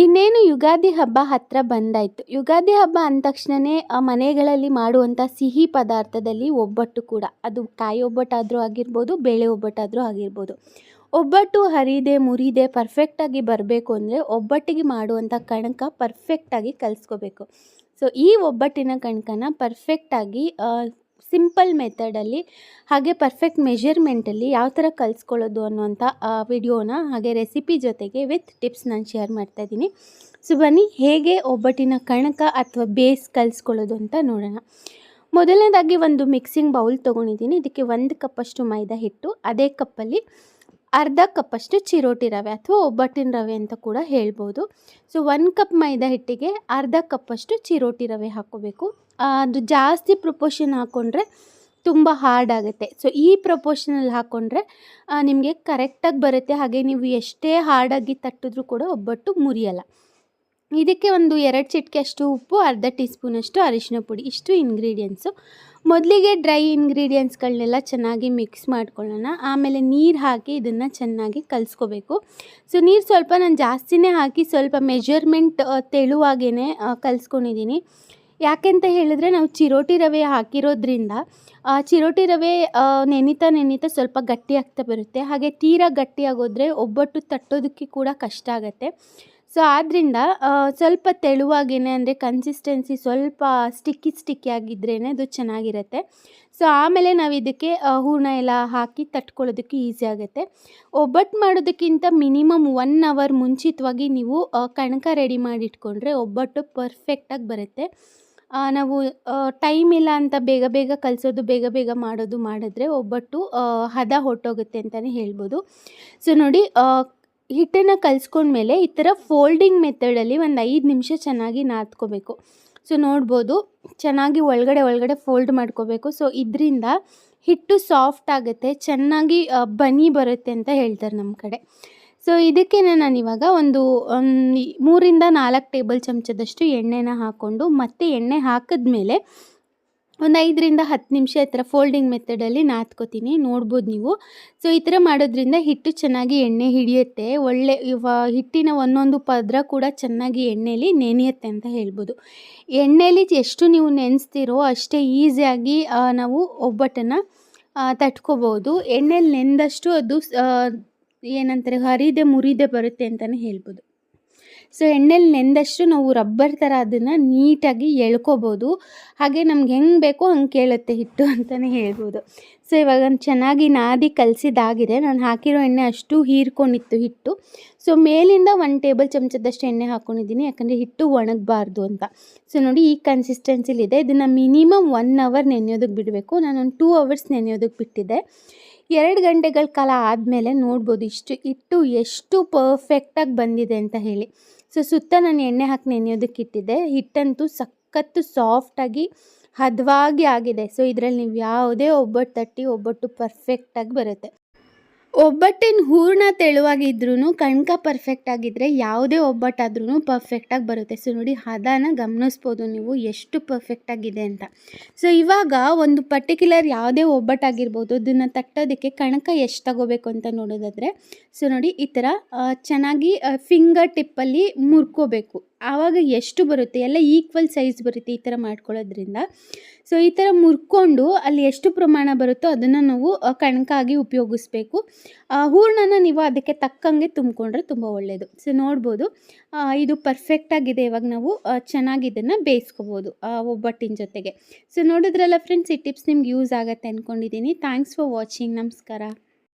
ಇನ್ನೇನು ಯುಗಾದಿ ಹಬ್ಬ ಹತ್ತಿರ ಬಂದಾಯಿತು. ಯುಗಾದಿ ಹಬ್ಬ ಅಂದ ತಕ್ಷಣವೇ ಮನೆಗಳಲ್ಲಿ ಮಾಡುವಂಥ ಸಿಹಿ ಪದಾರ್ಥದಲ್ಲಿ ಒಬ್ಬಟ್ಟು ಕೂಡ. ಅದು ಕಾಯಿ ಒಬ್ಬಟ್ಟಾದರೂ ಆಗಿರ್ಬೋದು, ಬೇಳೆ ಒಬ್ಬಟ್ಟಾದರೂ ಆಗಿರ್ಬೋದು. ಒಬ್ಬಟ್ಟು ಹರಿದೆ, ಮುರಿದೆ ಪರ್ಫೆಕ್ಟಾಗಿ ಬರಬೇಕು ಅಂದರೆ ಒಬ್ಬಟ್ಟಿಗೆ ಮಾಡುವಂಥ ಕಣಕ ಪರ್ಫೆಕ್ಟಾಗಿ ಕಲಿಸ್ಕೋಬೇಕು. ಸೊ ಈ ಒಬ್ಬಟ್ಟಿನ ಕಣಕನ ಪರ್ಫೆಕ್ಟಾಗಿ ಸಿಂಪಲ್ ಮೆಥಡಲ್ಲಿ ಹಾಗೆ ಪರ್ಫೆಕ್ಟ್ ಮೆಷರ್ಮೆಂಟಲ್ಲಿ ಯಾವ ಥರ ಕಲಿಸ್ಕೊಳ್ಳೋದು ಅನ್ನುವಂಥ ವಿಡಿಯೋನ ಹಾಗೆ ರೆಸಿಪಿ ಜೊತೆಗೆ ವಿತ್ ಟಿಪ್ಸ್ ನಾನು ಶೇರ್ ಮಾಡ್ತಾಯಿದ್ದೀನಿ ಸೊ ಬನ್ನಿ, ಹೇಗೆ ಒಬ್ಬಟ್ಟಿನ ಕಣಕ ಅಥವಾ ಬೇಸ್ ಕಲಿಸ್ಕೊಳ್ಳೋದು ಅಂತ ನೋಡೋಣ. ಮೊದಲನೇದಾಗಿ ಒಂದು ಮಿಕ್ಸಿಂಗ್ ಬೌಲ್ ತೊಗೊಂಡಿದ್ದೀನಿ. ಇದಕ್ಕೆ ಒಂದು ಕಪ್ಪಷ್ಟು ಮೈದಾ ಹಿಟ್ಟು, ಅದೇ ಕಪ್ಪಲ್ಲಿ ಅರ್ಧ ಕಪ್ಪಷ್ಟು ಚಿರೋಟಿ ರವೆ ಅಥವಾ ಒಬ್ಬಟ್ಟಿನ ರವೆ ಅಂತ ಕೂಡ ಹೇಳ್ಬೋದು. ಸೊ ಒಂದು ಕಪ್ ಮೈದಾ ಹಿಟ್ಟಿಗೆ ಅರ್ಧ ಕಪ್ಪಷ್ಟು ಚಿರೋಟಿ ರವೆ ಹಾಕ್ಕೋಬೇಕು. ಅದು ಜಾಸ್ತಿ ಪ್ರೊಪೋಷನ್ ಹಾಕ್ಕೊಂಡ್ರೆ ತುಂಬ ಹಾರ್ಡ್ ಆಗುತ್ತೆ. ಸೊ ಈ ಪ್ರಪೋರ್ಷನಲ್ಲಿ ಹಾಕ್ಕೊಂಡ್ರೆ ನಿಮಗೆ ಕರೆಕ್ಟಾಗಿ ಬರುತ್ತೆ. ಹಾಗೆ ನೀವು ಎಷ್ಟೇ ಹಾರ್ಡಾಗಿ ತಟ್ಟಿದ್ರೂ ಕೂಡ ಒಬ್ಬಟ್ಟು ಮುರಿಯಲ್ಲ. ಇದಕ್ಕೆ ಒಂದು ಎರಡು ಚಿಟಿಕೆ ಅಷ್ಟು ಉಪ್ಪು, ಅರ್ಧ ಟೀ ಸ್ಪೂನಷ್ಟು ಅರಿಶಿನ ಪುಡಿ. ಇಷ್ಟು ಇಂಗ್ರೀಡಿಯೆಂಟ್ಸು ಮೊದಲಿಗೆ ಡ್ರೈ ಇಂಗ್ರೀಡಿಯೆಂಟ್ಸ್ಗಳನ್ನೆಲ್ಲ ಚೆನ್ನಾಗಿ ಮಿಕ್ಸ್ ಮಾಡ್ಕೊಳ್ಳೋಣ. ಆಮೇಲೆ ನೀರು ಹಾಕಿ ಇದನ್ನು ಚೆನ್ನಾಗಿ ಕಲಿಸ್ಕೋಬೇಕು. ಸೊ ನೀರು ಸ್ವಲ್ಪ ನಾನು ಜಾಸ್ತಿನೇ ಹಾಕಿ ಸ್ವಲ್ಪ ಮೆಜರ್ಮೆಂಟ್ ತೆಳುವಾಗೇ ಕಲಿಸ್ಕೊಂಡಿದ್ದೀನಿ ಯಾಕೆಂತ ಹೇಳಿದ್ರೆ ನಾವು ಚಿರೋಟಿ ರವೆ ಹಾಕಿರೋದ್ರಿಂದ ಚಿರೋಟಿ ರವೆ ನೆನಿತಾ ನೆನಿತಾ ಸ್ವಲ್ಪ ಗಟ್ಟಿ ಆಗ್ತಾ ಬರುತ್ತೆ. ಹಾಗೆ ತೀರಾ ಗಟ್ಟಿ ಆಗೋದ್ರೆ ಒಬ್ಬಟ್ಟು ತಟ್ಟೋದಕ್ಕೆ ಕೂಡ ಕಷ್ಟ ಆಗುತ್ತೆ. ಸೊ ಆದ್ದರಿಂದ ಸ್ವಲ್ಪ ತೆಳುವಾಗೇನೆ ಅಂದರೆ ಕನ್ಸಿಸ್ಟೆನ್ಸಿ ಸ್ವಲ್ಪ ಸ್ಟಿಕ್ಕಿ ಸ್ಟಿಕ್ಕಿ ಆಗಿದ್ರೇ ಅದು ಚೆನ್ನಾಗಿರುತ್ತೆ. ಸೊ ಆಮೇಲೆ ನಾವು ಇದಕ್ಕೆ ಹೂರಣ ಎಲ್ಲ ಹಾಕಿ ತಟ್ಕೊಳ್ಳೋದಕ್ಕೆ ಈಸಿ ಆಗುತ್ತೆ. ಒಬ್ಬಟ್ಟು ಮಾಡೋದಕ್ಕಿಂತ ಮಿನಿಮಮ್ ಒನ್ ಅವರ್ ಮುಂಚಿತವಾಗಿ ನೀವು ಕಣಕ ರೆಡಿ ಮಾಡಿಟ್ಕೊಂಡ್ರೆ ಒಬ್ಬಟ್ಟು ಪರ್ಫೆಕ್ಟಾಗಿ ಬರುತ್ತೆ. ನಾವು ಟೈಮ್ ಇಲ್ಲ ಅಂತ ಬೇಗ ಬೇಗ ಕಲಿಸೋದು, ಬೇಗ ಬೇಗ ಮಾಡೋದು ಮಾಡಿದ್ರೆ ಒಬ್ಬಟ್ಟು ಹದ ಹೊಟ್ಟೋಗುತ್ತೆ ಅಂತಲೇ ಹೇಳ್ಬೋದು. ಸೊ ನೋಡಿ ಹಿಟ್ಟನ್ನು ಕಲಿಸ್ಕೊಂಡ್ಮೇಲೆ ಈ ಥರ ಫೋಲ್ಡಿಂಗ್ ಮೆಥಡಲ್ಲಿ ಒಂದು ಐದು ನಿಮಿಷ ಚೆನ್ನಾಗಿ ನಾದ್ಕೋಬೇಕು. ಸೊ ನೋಡ್ಬೋದು, ಚೆನ್ನಾಗಿ ಒಳಗಡೆ ಒಳಗಡೆ ಫೋಲ್ಡ್ ಮಾಡ್ಕೋಬೇಕು. ಸೊ ಇದರಿಂದ ಹಿಟ್ಟು ಸಾಫ್ಟ್ ಆಗುತ್ತೆ, ಚೆನ್ನಾಗಿ ಬನಿ ಬರುತ್ತೆ ಅಂತ ಹೇಳ್ತಾರೆ ನಮ್ಮ ಕಡೆ. ಸೊ ಇದಕ್ಕೆ ನಾನು ಇವಾಗ ಒಂದು ಮೂರಿಂದ ನಾಲ್ಕು ಟೇಬಲ್ ಚಮಚದಷ್ಟು ಎಣ್ಣೆನ ಹಾಕ್ಕೊಂಡು ಮತ್ತೆ ಎಣ್ಣೆ ಹಾಕಿದ್ಮೇಲೆ ಒಂದು ಐದರಿಂದ ಹತ್ತು ನಿಮಿಷ ಈ ಥರ ಫೋಲ್ಡಿಂಗ್ ಮೆಥಡಲ್ಲಿ ನಾದ್ಕೋತೀನಿ, ನೋಡ್ಬೋದು ನೀವು. ಸೊ ಈ ಥರ ಮಾಡೋದ್ರಿಂದ ಹಿಟ್ಟು ಚೆನ್ನಾಗಿ ಎಣ್ಣೆ ಹಿಡಿಯುತ್ತೆ. ಒಳ್ಳೆ ಹಿಟ್ಟಿನ ಒಂದೊಂದು ಪದ್ರ ಕೂಡ ಚೆನ್ನಾಗಿ ಎಣ್ಣೆಯಲ್ಲಿ ನೆನೆಯುತ್ತೆ ಅಂತ ಹೇಳ್ಬೋದು. ಎಣ್ಣೆಲಿ ಎಷ್ಟು ನೀವು ನೆನೆಸ್ತೀರೋ ಅಷ್ಟೇ ಈಸಿಯಾಗಿ ನಾವು ಒಬ್ಬಟ್ಟನ್ನು ತಟ್ಕೋಬೋದು. ಎಣ್ಣೆಲಿ ನೆಂದಷ್ಟು ಅದು ಏನಂತಾರೆ? ಹರಿದೆ ಮುರಿದೆ ಬರುತ್ತೆ ಅಂತಲೇ ಹೇಳ್ಬೋದು. ಸೊ ಎಣ್ಣೆಲಿ ನೆಂದಷ್ಟು ನಾವು ರಬ್ಬರ್ ಥರ ಅದನ್ನು ನೀಟಾಗಿ ಎಳ್ಕೊಬೋದು. ಹಾಗೆ ನಮ್ಗೆ ಹೆಂಗೆ ಬೇಕೋ ಹಂಗೆ ಕೇಳುತ್ತೆ ಹಿಟ್ಟು ಅಂತಲೇ ಹೇಳ್ಬೋದು. ಸೊ ಇವಾಗ ಚೆನ್ನಾಗಿ ನಾದಿ ಕಲಸಿದಾಗಿದೆ. ನಾನು ಹಾಕಿರೋ ಎಣ್ಣೆ ಅಷ್ಟು ಹೀರ್ಕೊಂಡಿತ್ತು ಹಿಟ್ಟು. ಸೊ ಮೇಲಿಂದ ಒಂದು ಟೇಬಲ್ ಚಮಚದಷ್ಟು ಎಣ್ಣೆ ಹಾಕ್ಕೊಂಡಿದ್ದೀನಿ ಯಾಕಂದರೆ ಹಿಟ್ಟು ಒಣಗಬಾರ್ದು ಅಂತ. ಸೊ ನೋಡಿ ಈ ಕನ್ಸಿಸ್ಟೆನ್ಸಿಲಿದೆ ಇದನ್ನು ಮಿನಿಮಮ್ ಒನ್ ಅವರ್ ನೆನೆಯೋದಕ್ಕೆ ಬಿಡಬೇಕು. ನಾನು ಒಂದು ಟೂ ಅವರ್ಸ್ ನೆನೆಯೋದಕ್ಕೆ ಬಿಟ್ಟಿದ್ದೆ. ಎರಡು ಗಂಟೆಗಳ ಕಾಲ ಆದಮೇಲೆ ನೋಡ್ಬೋದು ಇಷ್ಟು, ಹಿಟ್ಟು ಎಷ್ಟು ಪರ್ಫೆಕ್ಟಾಗಿ ಬಂದಿದೆ ಅಂತ ಹೇಳಿ. ಸೊ ಸುತ್ತ ನಾನು ಎಣ್ಣೆ ಹಾಕಿ ನೆನೆಯೋದಕ್ಕೆ ಇಟ್ಟಿದ್ದೆ. ಹಿಟ್ಟಂತೂ ಸಖತ್ತು ಸಾಫ್ಟಾಗಿ ಹದವಾಗಿ ಆಗಿದೆ. ಸೊ ಇದರಲ್ಲಿ ನೀವು ಯಾವುದೇ ಒಬ್ಬಟ್ಟು ತಟ್ಟಿ, ಒಬ್ಬಟ್ಟು ಪರ್ಫೆಕ್ಟಾಗಿ ಬರುತ್ತೆ. ಒಬ್ಬಟ್ಟಿನ ಹೂರ್ಣ ತೆಳುವಾಗಿದ್ರೂ ಕಣ್ಕ ಪರ್ಫೆಕ್ಟ್ ಆಗಿದ್ರೆ ಯಾವುದೇ ಒಬ್ಬಟ್ಟಾದ್ರೂ ಪರ್ಫೆಕ್ಟಾಗಿ ಬರುತ್ತೆ. ಸೊ ನೋಡಿ, ಹದನ ಗಮನಿಸ್ಬೋದು ನೀವು ಎಷ್ಟು ಪರ್ಫೆಕ್ಟಾಗಿದೆ ಅಂತ. ಸೊ ಇವಾಗ ಒಂದು ಪರ್ಟಿಕ್ಯುಲರ್ ಯಾವುದೇ ಒಬ್ಬಟ್ಟಾಗಿರ್ಬೋದು, ಅದನ್ನು ತಟ್ಟೋದಕ್ಕೆ ಕಣಕ ಎಷ್ಟು ತಗೋಬೇಕು ಅಂತ ನೋಡೋದಾದರೆ ಸೊ ನೋಡಿ, ಈ ಥರ ಚೆನ್ನಾಗಿ ಫಿಂಗರ್ ಟಿಪ್ಪಲ್ಲಿ ಮುರ್ಕೋಬೇಕು. ಆವಾಗ ಎಷ್ಟು ಬರುತ್ತೆ, ಎಲ್ಲ ಈಕ್ವಲ್ ಸೈಜ್ ಬರುತ್ತೆ ಈ ಥರ ಮಾಡ್ಕೊಳ್ಳೋದ್ರಿಂದ. ಸೊ ಈ ಥರ ಮುರ್ಕೊಂಡು ಅಲ್ಲಿ ಎಷ್ಟು ಪ್ರಮಾಣ ಬರುತ್ತೋ ಅದನ್ನು ನಾವು ಕಣಕಾಗಿ ಉಪಯೋಗಿಸ್ಬೇಕು. ಹೂರಣನ ನೀವು ಅದಕ್ಕೆ ತಕ್ಕಂಗೆ ತುಂಬಿಕೊಂಡ್ರೆ ತುಂಬ ಒಳ್ಳೆಯದು ಸೊ ನೋಡ್ಬೋದು. ಇದು ಪರ್ಫೆಕ್ಟಾಗಿದೆ ಇವಾಗ ನಾವು ಚೆನ್ನಾಗಿ ಇದನ್ನು ಬೇಯಿಸ್ಕೋಬೋದು ಒಬ್ಬಟ್ಟಿನ ಜೊತೆಗೆ. ಸೊ ನೋಡಿದ್ರಲ್ಲ ಫ್ರೆಂಡ್ಸ್ ಈ ಟಿಪ್ಸ್ ನಿಮ್ಗೆ ಯೂಸ್ ಆಗುತ್ತೆ ಅಂದ್ಕೊಂಡಿದ್ದೀನಿ ಥ್ಯಾಂಕ್ಸ್ ಫಾರ್ ವಾಚಿಂಗ್ ನಮಸ್ಕಾರ.